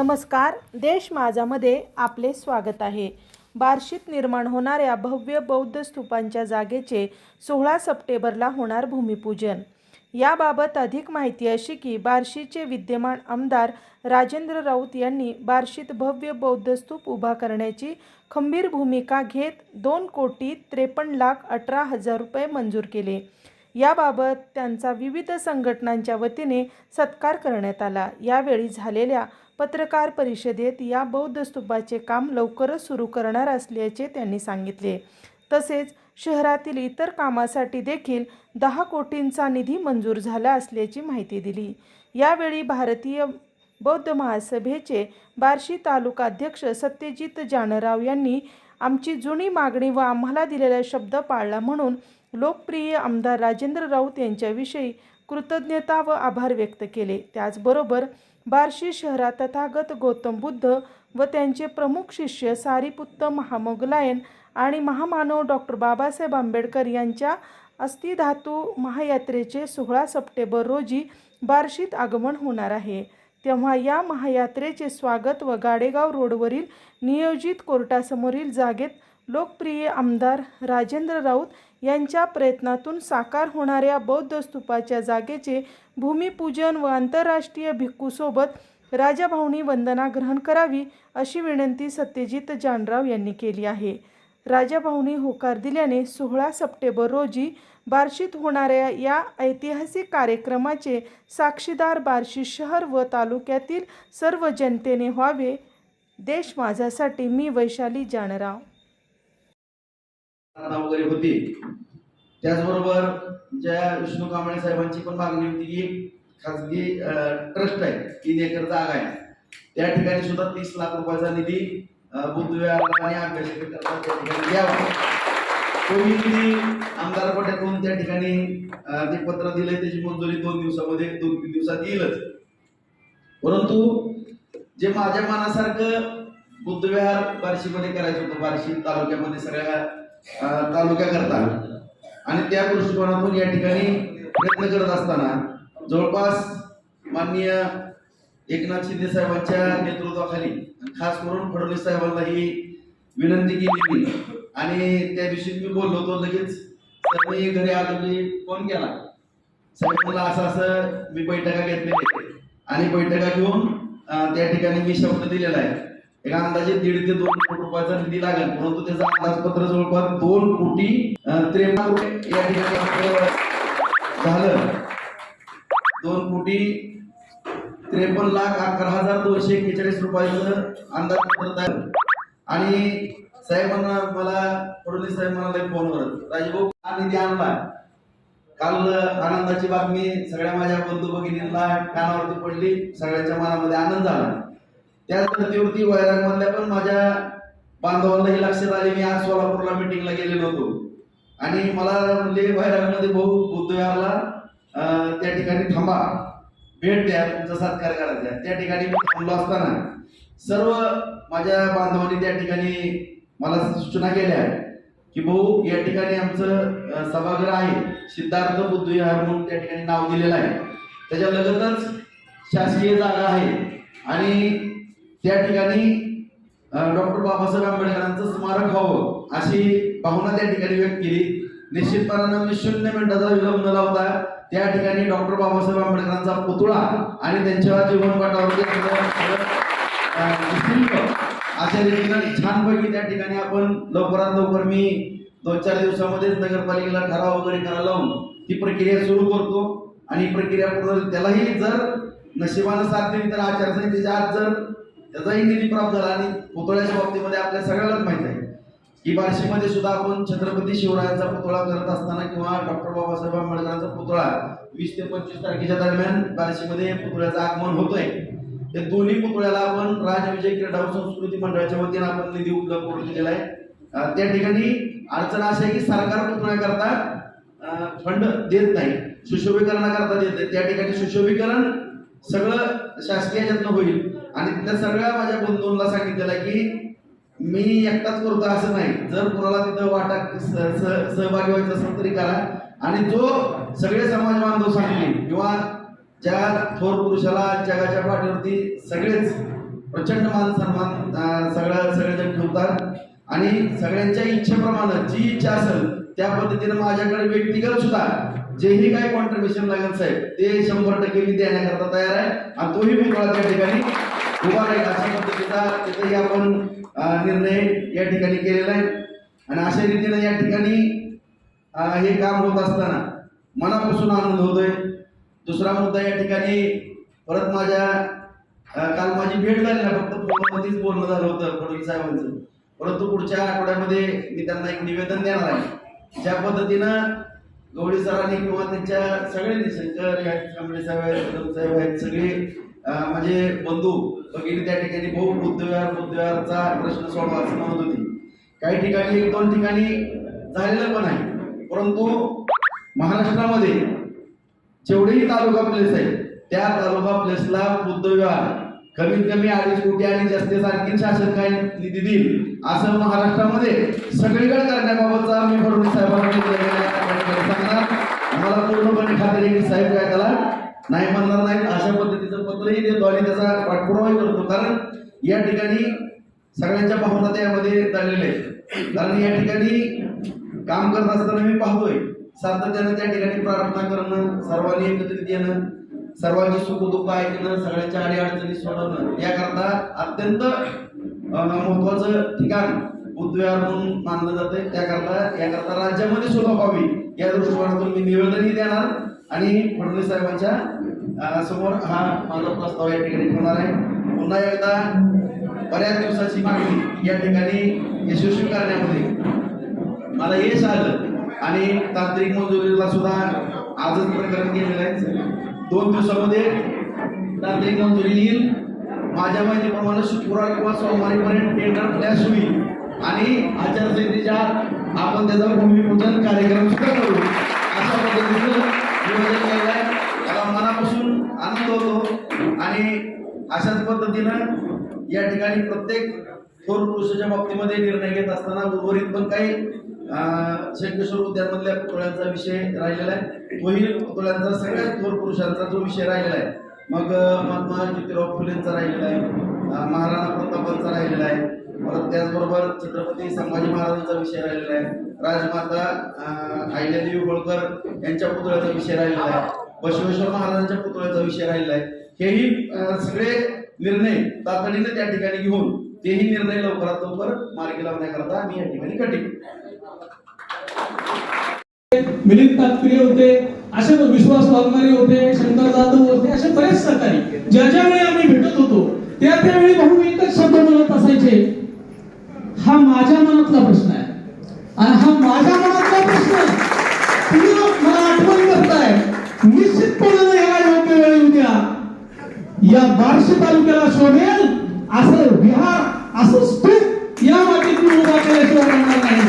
नमस्कार देश माझामध्ये आपले स्वागत आहे. बार्शीत निर्माण होणाऱ्या भव्य बौद्ध स्तूपांच्या जागेचे सोळा सप्टेंबरला होणार भूमिपूजन. याबाबत अधिक माहिती अशी की बार्शीचे विद्यमान आमदार राजेंद्र राऊत यांनी बार्शीत भव्य बौद्ध स्तूप उभा करण्याची खंबीर भूमिका घेत दोन कोटी त्रेपन्न लाख अठरा हजार रुपये मंजूर केले. याबाबत त्यांचा विविध संघटनांच्या वतीने सत्कार करण्यात आला. यावेळी झालेल्या पत्रकार परिषदेत या बौद्ध स्तूपाचे काम लवकरच सुरू करणार असल्याचे त्यांनी सांगितले. तसेच शहरातील इतर कामासाठी देखील दहा कोटींचा निधी मंजूर झाला असल्याची माहिती दिली. यावेळी भारतीय बौद्ध महासभेचे बार्शी तालुका अध्यक्ष सत्यजित जानराव यांनी आमची जुनी मागणी व आम्हाला दिलेला शब्द पाळला म्हणून लोकप्रिय आमदार राजेंद्र राऊत यांच्याविषयी कृतज्ञता व आभार व्यक्त केले. त्याचबरोबर बार्शी शहरात तथागत गौतम बुद्ध व त्यांचे प्रमुख शिष्य सारीपुत्त महामोगलायन आणि महामानव डॉक्टर बाबासाहेब आंबेडकर यांच्या अस्थिधातू महायात्रेचे सोळा सप्टेंबर रोजी बार्शीत आगमन होणार आहे. तेव्हा या महायात्रेचे स्वागत व गाडेगाव रोडवरील नियोजित कोर्टासमोरील जागेत लोकप्रिय आमदार राजेंद्र राऊत यांच्या प्रयत्नातून साकार होणाऱ्या बौद्ध स्तूपाच्या जागेचे भूमिपूजन व आंतरराष्ट्रीय भिक्खूसोबत राजाभाऊनी वंदना ग्रहण करावी अशी विनंती सत्यजित जानराव यांनी केली आहे. राजाभाऊनी होकार दिल्याने सोळा सप्टेंबर रोजी बार्शीत होणाऱ्या या ऐतिहासिक कार्यक्रमाचे साक्षीदार बार्शी शहर व तालुक्यातील सर्व जनतेने व्हावे. देश माझ्यासाठी मी वैशाली जानराव. वगैरे होती. त्याचबरोबर ज्या विष्णू कांबळे साहेबांची पण मागणी होती की खासगी ट्रस्ट आहे तीन एकर जागा आहे. त्या ठिकाणी सुद्धा तीस लाख रुपयाचा निधी अं, बुद्ध आणि अभ्यासिकेकरता त्या ठिकाणी द्यावा. तोही निधी आमदार त्या ठिकाणी ते पत्र दिलंय त्याची मंजुरी दोन दिवसामध्ये दोन तीन दिवसात येईलच. परंतु जे माझ्या मनासारखं बुद्धविहार बार्शीमध्ये करायचं होतं बार्शी तालुक्यामध्ये सगळ्या तालुक्याकरता आणि त्या दृष्टिकोनातून या ठिकाणी प्रयत्न करत असताना जवळपास माननीय एकनाथ शिंदे साहेबांच्या नेतृत्वाखाली खास करून फडणवीस साहेबांना ही विनंती केली आणि त्या दिवशी मी बोललो होतो लगेच सर्वही घरी आलो की फोन केला. साहेब मला असं असं मी बैठका घेतलेली आणि बैठका घेऊन त्या ठिकाणी मी शब्द दिलेला आहे. एक अंदाजे दीड ते दोन कोटी रुपयाचा निधी लागेल. परंतु त्याचं अंदाजपत्र जवळपास दोन कोटी त्रेपन्न रुपये या ठिकाणी झालं. दोन कोटी त्रेपन्न लाख अकरा हजार दोनशे एक्केचाळीस रुपयाचं अंदाजपत्र तयार. आणि साहेबांना मला फडणवीस साहेब म्हणाले करत. राजभाऊ हा निधी आणला काल आनंदाची बातमी सगळ्या माझ्या बंधू भगिनींना कानावरती पडली. सगळ्यांच्या मनामध्ये आनंद झाला त्याच धर्तीवरती वैरागमधल्या पण माझ्या बांधवांना हे लक्षात आले मी आज सोलापूरला मिटिंगला गेलेलो होतो. आणि मला म्हणजे वैरागमध्ये भाऊ बुद्धविहारला त्या ठिकाणी थांबा. भेट द्या तुमचा सत्कार करायचा त्या ठिकाणी मी थांबलो असताना सर्व माझ्या बांधवांनी त्या ठिकाणी मला सूचना केल्या की भाऊ या ठिकाणी आमचं सभागृह आहे. सिद्धार्थ बुद्ध विहार म्हणून त्या ठिकाणी नाव दिलेलं आहे. त्याच्या लगतच शासकीय जागा आहे. आणि त्या ठिकाणी डॉक्टर बाबासाहेब आंबेडकरांचं स्मारक व्हावं अशी भावना त्या ठिकाणी व्यक्त केली. निश्चितपणानं मी शून्य मिनिटाचा विलंब न लावता त्या ठिकाणी डॉक्टर बाबासाहेब आंबेडकरांचा पुतळा आणि त्यांच्या जीवनपटावरती शिल्प अशा रीतीनं छानपैकी त्या ठिकाणी आपण लवकरात लवकर मी दोन चार दिवसामध्येच नगरपालिकेला ठराव वगैरे करायला लावून ती प्रक्रिया सुरू करतो. आणि प्रक्रिया पूर्ण त्यालाही जर नशिबानं साथ दिली तर आचारसंहितेच्या आत जर त्याचाही निधी प्राप्त झाला आणि पुतळ्याच्या बाबतीमध्ये आपल्या सगळ्यालाच माहीत आहे. की बार्शीमध्ये सुद्धा आपण छत्रपती शिवरायांचा पुतळा करत असताना किंवा डॉक्टर बाबासाहेब आंबेडकरांचा पुतळा वीस ते पंचवीस तारखेच्या दरम्यान बार्शीमध्ये पुतळ्याचं आगमन होतोय. त्या दोन्ही पुतळ्याला आपण राजविजय क्रीडा संस्कृती मंडळाच्या वतीने आपण निधी उपलब्ध करून दिलेला आहे. त्या ठिकाणी अडचण अशी आहे की सरकार पुतळ्याकरता फंड देत नाही सुशोभीकरणाकरता देत नाही. त्या ठिकाणी सुशोभीकरण सगळं शासकीय याच्यातनं होईल. आणि तिथल्या सगळ्या माझ्या बंधूंना सांगितलेलं की मी एकटाच करतो असं नाही. जर कोणाला तिथं वाटा स- सहभागी व्हायचं असेल तरी करा. आणि जो सगळे समाज बांधव सांगतील किंवा ज्या थोर पुरुषाला जगाच्या पाठीवरती सगळेच प्रचंड मान सन्मान सगळं सगळेजण ठेवतात आणि सगळ्यांच्या इच्छेप्रमाणे जी इच्छा असेल त्या पद्धतीने माझ्याकडे व्यक्तिगत सुद्धा जेही काही कॉन्ट्रीब्युशन लागेल साहेब ते शंभर टक्के मी देण्याकरता तयार आहे. आणि तोही मी मला त्या ठिकाणी उभा राहील अशा पद्धतीचा तिथेही आपण निर्णय या ठिकाणी केलेला आहे. आणि अशा रीतीने या ठिकाणी हे काम होत असताना मनापासून आनंद होतोय. दुसरा मुद्दा या ठिकाणी परत माझ्या काल माझी भेट झाली ना फक्त फोनमध्येच बोलणं झालं होतं फडणवीस साहेबांचं. परंतु पुढच्या आठवड्यामध्ये मी त्यांना एक निवेदन देणार आहे. ज्या पद्धतीनं गवळी सरांनी किंवा त्यांच्या सगळे निशंकर आहेत कांबळे साहेब आहेत साहेब आहेत सगळे म्हणजे बंधू वगैरे त्या ठिकाणी बहु बुद्धविहार बुद्धविहारचा प्रश्न सोडवा असं म्हणत होती. काही ठिकाणी एक दोन ठिकाणी झालेलं पण आहे. परंतु महाराष्ट्रामध्ये जेवढेही तालुका प्लेस आहेत त्या तालुका प्लेसला बुद्धविहार कमीत कमी अडीच कोटी आणि जास्तीत आणखी शासन काय निधी देईल असं महाराष्ट्रामध्ये सगळीकडे करण्याबाबतचा मी फडणवीस साहेबांना सांगणार मला पूर्णपणे खात्री साहेब काय त्याला नाही म्हणणार नाहीत अशा पद्धतीचं पत्रही देतो आणि त्याचा पाठपुरावाही करतो. कारण या ठिकाणी सगळ्यांच्या भावना त्यामध्ये दडलेल्या आहेत. कारण या ठिकाणी काम करत असताना मी पाहतोय सातत्यानं त्या ठिकाणी प्रार्थना करणं सर्वांनी एकत्रित येणं सर्वांची सुख दुःख ऐकणं सगळ्यांच्या अडीअडचणी सोडवणं याकरता अत्यंत महत्वाचं ठिकाण बुद्धविहार म्हणून मानलं जातंय. त्याकरता याकरता राज्यामध्ये सुद्धा व्हावी या दृष्टिकोनातून मी निवेदनही देणार. आणि फडणवीस साहेबांच्या समोर हा माझा प्रस्ताव या ठिकाणी ठेवणार आहे. पुन्हा एकदा बऱ्याच दिवसाची मागणी या ठिकाणी यशस्वी करण्यामध्ये मला यश आलं आणि तांत्रिक मंजुरीला सुद्धा आजच प्रकरण केलेलं आहे. दोन दिवसामध्ये तांत्रिक मंजुरी येईल. माझ्या माहितीप्रमाणे शुक्रवार किंवा सोमवारीपर्यंत टेंडर फ्लॅश होईल आणि आचारसंहितेच्या आपण त्याचा भूमिपूजन कार्यक्रम सुद्धा करू. अशा पद्धतीचं नियोजन केलं आहे. त्याला मनापासून आनंद होतो आणि अशाच पद्धतीनं या ठिकाणी प्रत्येक थोर पुरुषाच्या बाबतीमध्ये निर्णय घेत असताना उर्वरित पण काही अं, उद्यानमधल्या पुतळ्यांचा विषय राहिलेला आहे. तोही पुतळ्यांचा सगळ्यात थोर पुरुषांचा जो विषय राहिलेला आहे. मग महात्मा ज्योतिराव फुलेंचा राहिलेला आहे. महाराणा प्रतापांचा राहिलेला आहे. परत त्याचबरोबर छत्रपती संभाजी महाराजांचा विषय राहिलेला आहे. राजमाता अं, होळकर यांच्या पुतळ्याचा विषय राहिलेला आहे. बसवेश्वर महाराजांच्या पुतळ्याचा विषय राहिलेला आहे. हेही सगळे निर्णय तातडीने त्या ठिकाणी घेऊन तेही निर्णय लवकरात लवकर मार्गी लावण्याकरता मी या ठिकाणी कठीण मिलिंद तात्पर्य होते असे विश्वास वाघमारे होते शंकर जाधव होते असे बरेच सहकारी ज्या ज्या वेळी आम्ही भेटत होतो त्या त्यावेळी भाऊ एकच शब्द बोलत असायचे हा माझ्या मनातला प्रश्न आहे. आणि हा माझ्या मनातला प्रश्न तुम्ही मला आठवण करताय निश्चितपणे ह्याला योग्य वेळ उद्या या बार्शी तालुक्याला शोधेल असं विहार असं स्तूप या मातीत उभा केल्याशिवाय राहणार नाही.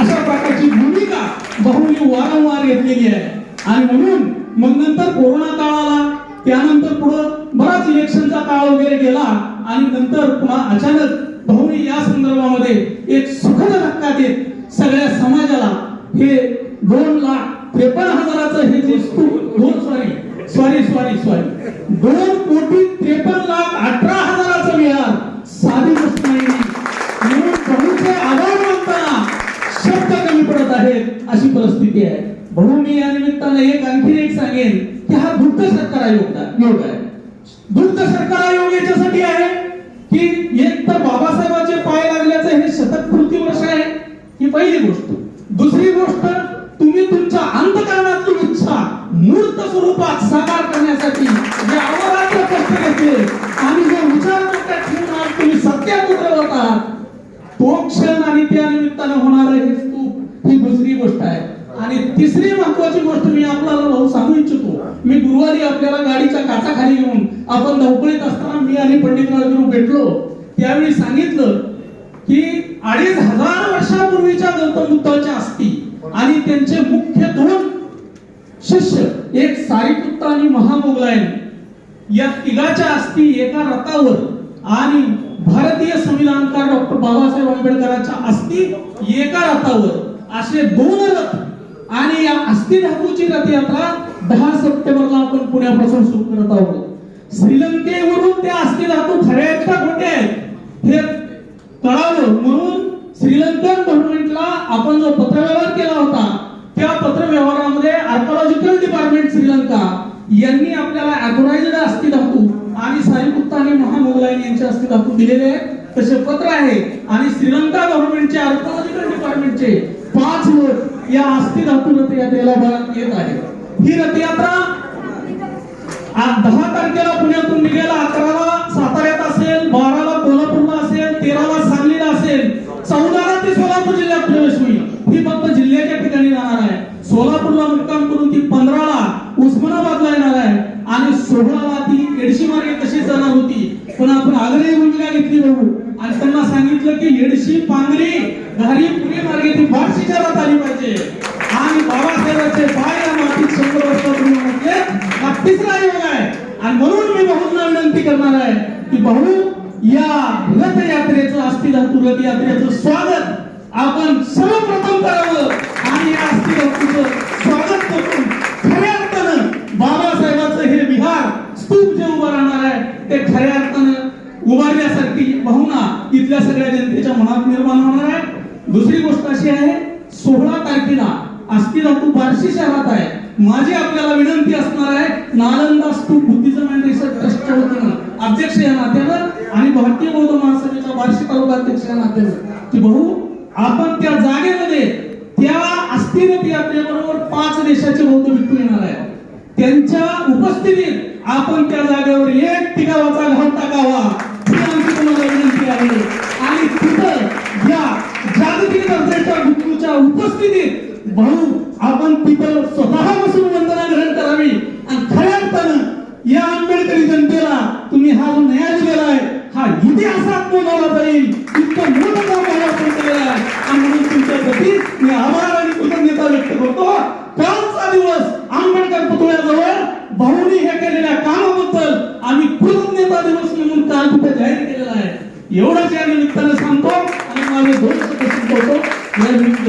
अशा प्रकारची भूमिका बहुनी वारंवार घेतलेली आहे. आणि म्हणून मग नंतर कोरोना काळ आला त्यानंतर पुढं बराच इलेक्शनचा काळ वगैरे गेला आणि नंतर पुन्हा अचानक भाऊनी या संदर्भामध्ये एक सुखद धक्का देत सगळ्या समाजाला हे दोन लाख त्रेपन्न हजाराचं हे जे दोन सॉरी सॉरी सॉरी सॉरी दोन कोटी त्रेपन्न लाख अठरा हजाराचं विहार साधी गोष्ट नाही. म्हणून बहुचे आभार मानताना शब्द कमी पडत आहेत अशी परिस्थिती आहे. म्हणून मी या निमित्तानं एक आणखी एक सांगेन की हा दुग्ध सरकार आयोग योग आहे. दुग्ध सरकार आयोग याच्यासाठी आहे. की एक तर बाबासाहेबांचे पाय लागल्याचं हे शतकपूर्ती वर्ष आहे ही पहिली गोष्ट. दुसरी गोष्ट तुम्ही तुमच्या अंतकरणातली इच्छा मूर्त स्वरूपात साकार करण्यासाठी जे अवरात्र कष्ट घेतले आणि जे विचार डोक्यात ठेवून आज तुम्ही सत्यात उतरवत आहात तो क्षण आणि त्या निमित्तानं होणार हे स्तूप ही दुसरी गोष्ट आहे. आणि तिसरी महत्वाची गोष्ट मी आपल्याला भाऊ सांगू इच्छितो. मी गुरुवारी आपल्याला गाडीच्या काचाखाली येऊन आपण धावपळीत असताना मी आणि पंडित राजगुरू भेटलो. त्यावेळी सांगितलं की अडीच हजार वर्षापूर्वीच्या गौतम बुद्धाच्या असती आणि त्यांचे मुख्य दोन शिष्य एक सारीपुत्त आणि महामोगलायन. या तिघाच्या असती एका रथावर आणि भारतीय संविधानकार डॉक्टर बाबासाहेब आंबेडकरांच्या अस्थी एका रथावर. असे दोन रथ आणि या अस्थि धातूची रथयात्रा दहा सप्टेंबरला आपण पुण्यापासून सुरू करत आहोत. श्रीलंकेवरून ते अस्थि धातू खरे आहेत का खोटे आहेत. हे कळावं म्हणून श्रीलंकन गव्हर्नमेंटला आपण जो पत्रव्यवहार केला होता त्या पत्रव्यवहारामध्ये आर्कोलॉजिकल डिपार्टमेंट श्रीलंका यांनी आपल्याला अथोराइज्ड अस्थि धातू आणि सारीपुत्ता आणि महामोगलायन यांचे अस्थि धातू दिलेले आहेत. तसे पत्र आहे आणि श्रीलंका गव्हर्नमेंटचे आर्कोलॉजिकल डिपार्टमेंटचे पाच लोक या अस्थि धातू रथयात्रेला येत आहे. ही रथयात्रा आज दहा तारखेला पुण्यातून निघायला अकराला साताऱ्यात असेल बाराला कोल्हापूरला असेल तेराला सांगलीला असेल चौदाला ती सोलापूर जिल्ह्यात प्रवेश होईल. ही फक्त जिल्ह्याच्या ठिकाणी जाणार आहे. सोलापूरला मुक्काम करून ती पंधराला उस्मानाबादला येणार आहे. आणि सोळाला ती एडशी मार्गे तशीच जाणार होती? पण आपण आग्रही भूमिका घेतली बघू आणि त्यांना सांगितलं की एडशी पांगरी घारी पुणे मार्गे ती बाटशी शहरात आली पाहिजे. आणि बाबासाहेबांचे पाय या मातीत शंभर वर्षापूर्वी म्हटले हा तिसरा योग आहे आणि म्हणून मी भाऊंना विनंती करणार आहे की भाऊ या रथयात्रेचं अस्थिधातू रथयात्रेचं स्वागत आपण सर्वप्रथम करावं आणि या अस्थिधातूच स्वागत करून खऱ्या अर्थानं बाबासाहेबांचं हे विहार स्तूप जे उभं राहणार आहे ते खऱ्या अर्थानं उभारण्यासाठी भावना इथल्या सगळ्या जनतेच्या मनात निर्माण होणार आहे. दुसरी गोष्ट अशी आहे सोळा तारखेला अस्थिधातू बार्शी शहरात आहे. माझी आपल्याला विनंती असणार आहे Nalanda Stupa Buddhism and research ट्रस्टच्या वतीनं अध्यक्ष या नात्यानं आणि भारतीय बौद्ध महासभेच्या वार्षिक अध्यक्ष या नात्यानं. की भाऊ आपण त्या जागेमध्ये त्या अस्थिरथ यात्रेबरोबर पाच देशाचे बौद्ध भिक्खू येणार आहे त्यांच्या उपस्थितीत आपण त्या जागेवर एक टिकावाचा घाल टाकावा. ही आमची तुम्हाला विनंती आहे. आणि तिथं या जागतिक दर्जाच्या भिक्खूच्या उपस्थितीत भाऊ आपण तिथं स्वतः बसून वंदना ग्रहण करावी आणि खऱ्या अर्थानं या आंबेडकरी जनतेला तुम्ही हा जो न्याय दिलेला आहे हा इतिहासात नोंदवला जाईल इतकं मोठं काम आहे आपण केलेलं आहे. आणि म्हणून तुमच्यासाठी मी आभार आणि कृतज्ञता व्यक्त करतो. कालचा दिवस आंबेडकर पुतळ्याजवळ भाऊनी हे केलेल्या कामाबद्दल आम्ही कृतज्ञता दिवस म्हणून काल तिथे जाहीर केलेला आहे. एवढंच या निमित्तानं सांगतो आणि माझे दोन सदस्य या निमित्त